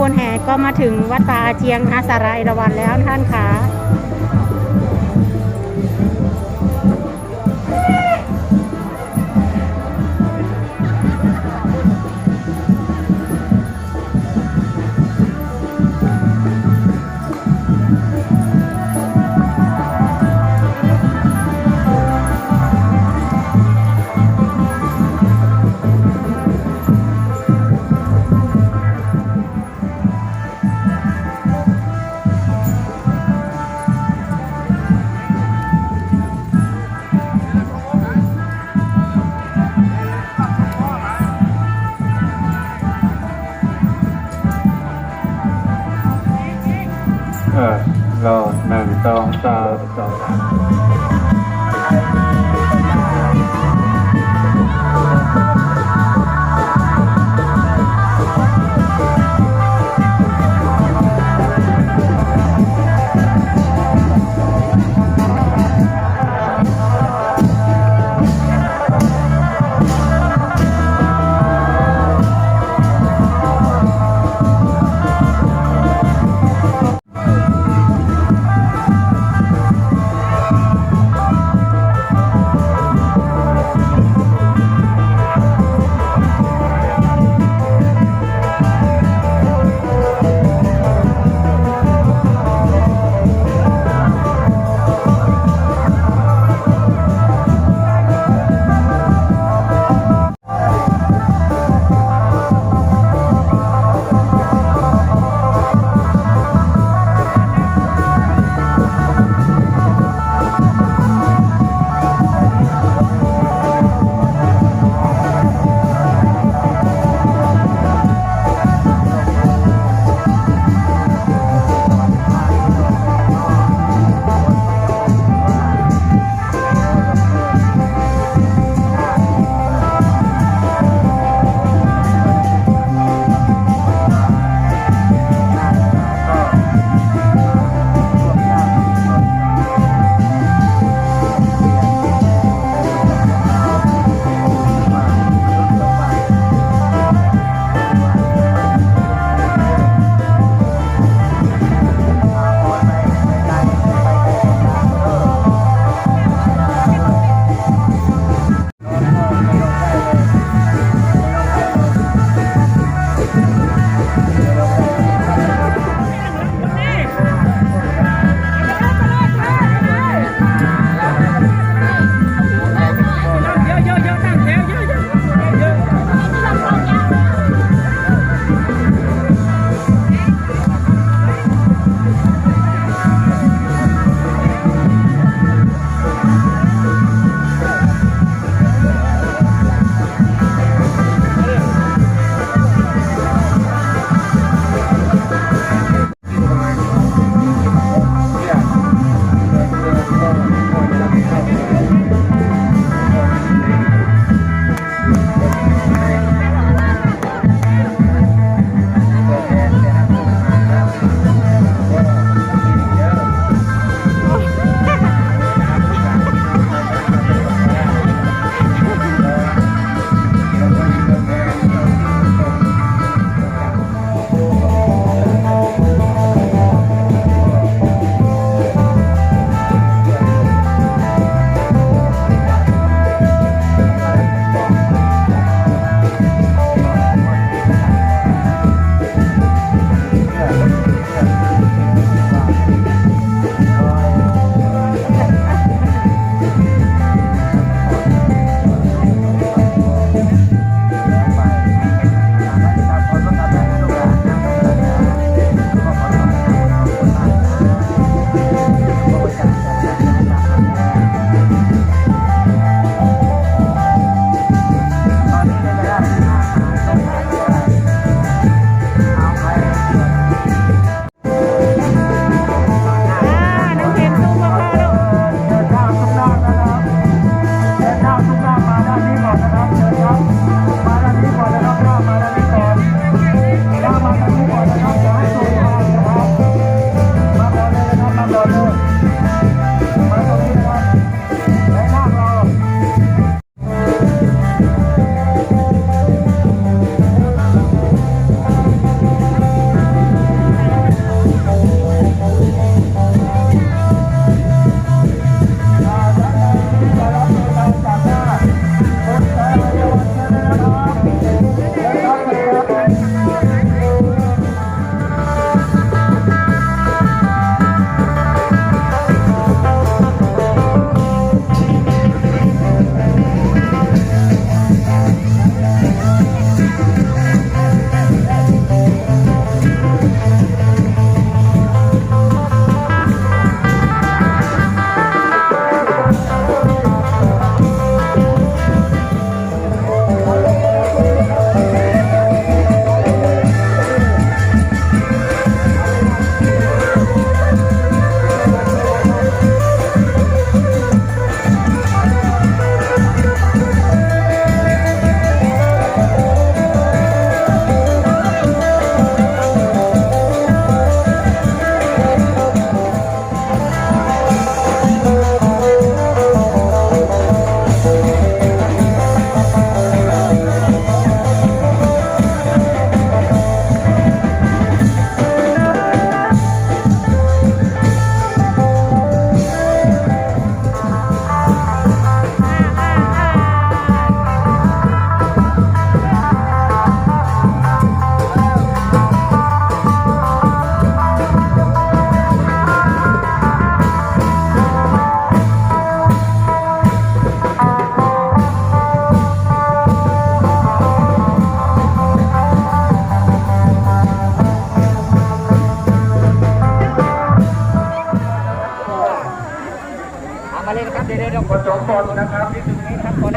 บวนแห่ก็มาถึงวัดป่าอาเจียงอาสาราเอรวันแล้วท่านคะ รอหนึ่งสองสามสอง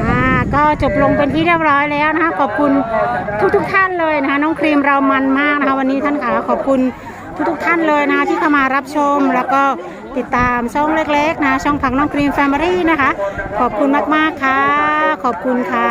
อ่าก็จบลงเป็นที่เรียบร้อยแล้วนะคะ ขอบคุณทุกทุกๆท่านเลยนะคะ น้องครีมเรามันมากนะคะวันนี้ท่านขาขอบคุณทุกทุกๆท่านเลยนะคะที่เข้ามารับชมแล้วก็ติดตามช่องเล็กๆนะช่องผังน้องครีมแฟมิลี่นะคะ ขอบคุณมากๆค่ะ ขอบคุณค่ะ